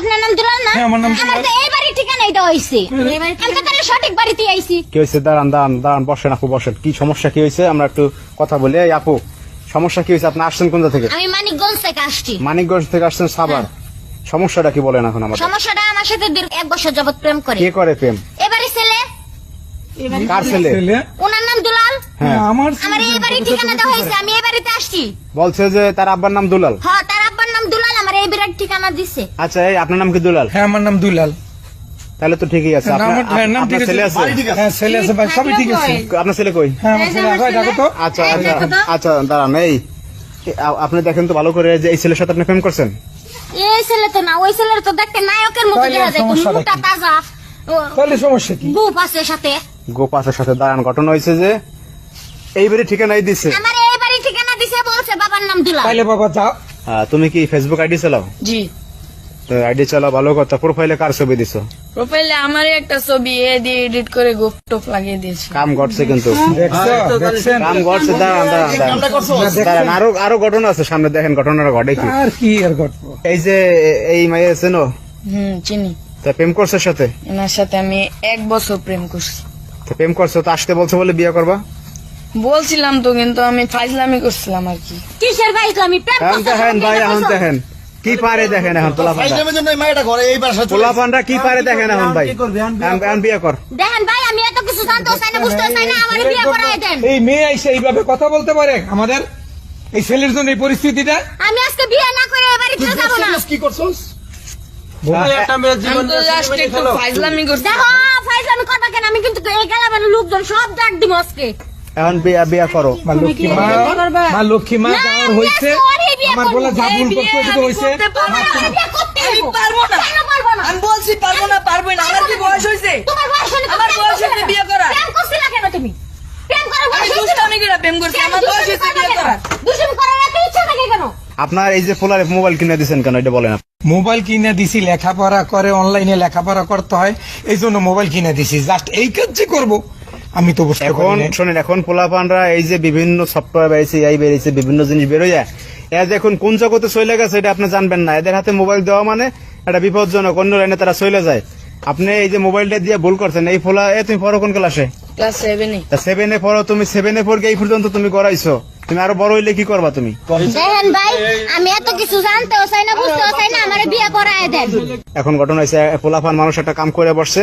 আপনার নাম দুলাল না? হ্যাঁ, আমার নাম আমার তো এই বাড়ির ঠিকানা এটা হইছে। আমি তো তাহলে সঠিক বাড়িতে আইছি। কি হয়েছে দাঁড়ান দাঁড়ান দাঁড়ান বসেন আপু বসেন। কি সমস্যা কি হয়েছে আমরা একটু কথা বলি। এই আপু সমস্যা কি হয়েছে আপনি আসছেন কোন জায়গা থেকে? আমি মানিকগঞ্জ থেকে আসছি। মানিকগঞ্জ থেকে আসছেন সাবার সমস্যাটা কি বলেন এখন আমাদের? সমস্যাটা আমার সাথে দীর্ঘ এক বছর যাবত প্রেম করে। কে করে প্রেম? এবারে ছেলে। কার ছেলে? ছেলে? ওনার নাম দুলাল। হ্যাঁ। আমার আমার এই বাড়ির ঠিকানা দেওয়া হয়েছে আমি এই বাড়িতে আসছি। বলছে যে তার আব্বার নাম দুলাল। হ্যাঁ তার আব্বার নাম দুলাল আমার এই বাড়ির ঠিকানা দিছে। আচ্ছা এই আপনার নাম কি দুলাল? হ্যাঁ আমার নাম দুলাল। তাহলে তো ঠিকই আছে। আপনার হ্যাঁ, আপনার ঠিক ছেলে আছে? আছে। হ্যাঁ ছেলে আছে ভাই সবই ঠিক আছে। আপনার ছেলে কই? হ্যাঁ আমার ছেলে আগে দেখো তো। আচ্ছা আচ্ছা আচ্ছা দাঁড়ান এই আপনি দেখেন তো ভালো করে যে এই ছেলের সাথে আপনি প্রেম করছেন? এই ছেলে তো না ওই ছেলের তো দেখতে নায়কের মতো দেখা যায়। সমস্যাটা তাজা তাহলে সমস্যা কি? বুপ আছে সাথে। গোপাসের সাথে দাঁড়ান ঘটনা হয়েছে যে এই ঠিকানাই দিছে। আমার এই ঠিকানা দিছে বলছে বাবার নাম দুলাল। তাইলে বাবা যাও। তুমি কি ফেসবুক আইডি চালাও? জি। আইডি চালাও ভালো কথা। প্রোফাইলে কার ছবি দিছো? প্রোফাইলে আমারই একটা ছবি এ দিয়ে এডিট করে গোপ টোপ লাগিয়ে দিয়েছি। কাম ঘটছে কিন্তু। দেখছ? দেখছেন? কাম ঘটছে দাঁড়ান দাঁড়ান দাঁড়ান। আরও আরও ঘটনা আছে সামনে দেখেন ঘটনাটা ঘটে কি। আর কি আর ঘটবো? এই যে এই মাইয়া চেনো? হুম চিনি। তা প্রেম করছে সাথে? এনার সাথে আমি এক বছর প্রেম করছি। তা প্রেম করছে তো আসতে বলছে বলে বিয়ে করবা? বলছিলাম তো কিন্তু আমি ফাইজলামি করছিলাম আর কি। কিসের আমি এখন দেখেন ভাই এখন দেখেন কি পারে দেখেন এখন পোলাপানরা। চলে কি পারে দেখেন এখন ভাই? এখন- বিয়ে কর। দেখেন ভাই আমি এত কিছু জানতেও চাই না বুঝতেও চাই না আমার বিয়ে করাই দেন। এই মেয়ে এসে এইভাবে কথা বলতে পারে? আমাদের এই ছেলের জন্য এই পরিস্থিতিটা? আমি আজকে বিয়ে না করে এ বাড়িতে যাব না। কি করছস? ফাইজলামি করছি। দেখো ফাইজ করবা কেন? আমি কিন্তু এই গেলাম লোকজন সব ডাক দিব আজকে। এখন বিয়ে বিয়ে করো মা লক্ষ্মী মা মা লক্ষ্মী মা যাওয়ার বিয়ে আমার। বলে যা ভুল এই করতে বিয়ে ওটুকু আমি হয়েছে পারব না। আমি বিয়ে করতে আমি হইবো। পারব না। কেন পারব না? আমি বলছি পারব না পারব না আমার কি বয়স হয়েছে তোমার বয়স হলে তো আমার বয়স করছিলে বিয়ে করার। প্রেম করছিলে কেন তুমি? প্রেম করার আমি দুষ্টামি করে প্রেম করছি আমার বয়স দুষ্টুমি বিয়ে করার দুষ্টুমি করার এত ইচ্ছা থাকে কেন? আপনার এই যে পোলারে মোবাইল কিনে দিয়েছেন কেন এটা বলেন। মোবাইল কিনে দিছি লেখাপড়া করে অনলাইনে লেখাপড়া করতে হয় এই জন্য মোবাইল কিনে দিছি জাস্ট এই কাজই করব আমি তো বুঝতে এখন শোনেন এখন পোলাপানরা এই যে বিভিন্ন সফটওয়্যার বেরিয়েছে এই বেরিয়েছে বিভিন্ন জিনিস বেরোয়। এরা যে এখন কোন জগতে চলে গেছে এটা আপনি জানবেন না। এদের হাতে মোবাইল দেওয়া মানে একটা বিপজ্জনক অন্য লাইনে তারা চলে যায়। আপনি এই যে মোবাইলটা দিয়ে ভুল করছেন এই ফোলা এ তুমি পড়ো কোন ক্লাসে ক্লাস সেভেনে তা সেভেনে পড়ো তুমি সেভেনে পড়ে এই পর্যন্ত তুমি করাইছো তুমি আরও বড় হইলে কি করবা তুমি? দেখেন ভাই আমি এত কিছু জানতেও চাই না বুঝতেও চাই না আমার বিয়ে করায় দেন। এখন ঘটনা হয়েছে পোলাপান মানুষ একটা কাম করে বসছে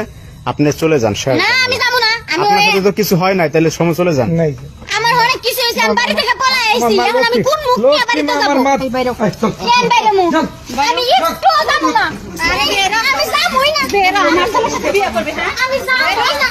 আপনি চলে যান না আমি যাব না আমি আপনার সাথে তো কিছু হয় নাই তাহলে সময় চলে যান। নাই। আমার অনেক কিছু হয়েছে আমি বাড়ি থেকে পলাই আইছি। এখন আমি কোন মুখ নিয়ে বাড়িতে যাব আমার মা এই বাইরে। কেন বাইরে মুখ আমি একটু যাব না। আরে আমি যাবই না। বেরা আমার সাথে বিয়ে করবে হ্যাঁ? আমি যাবোই না।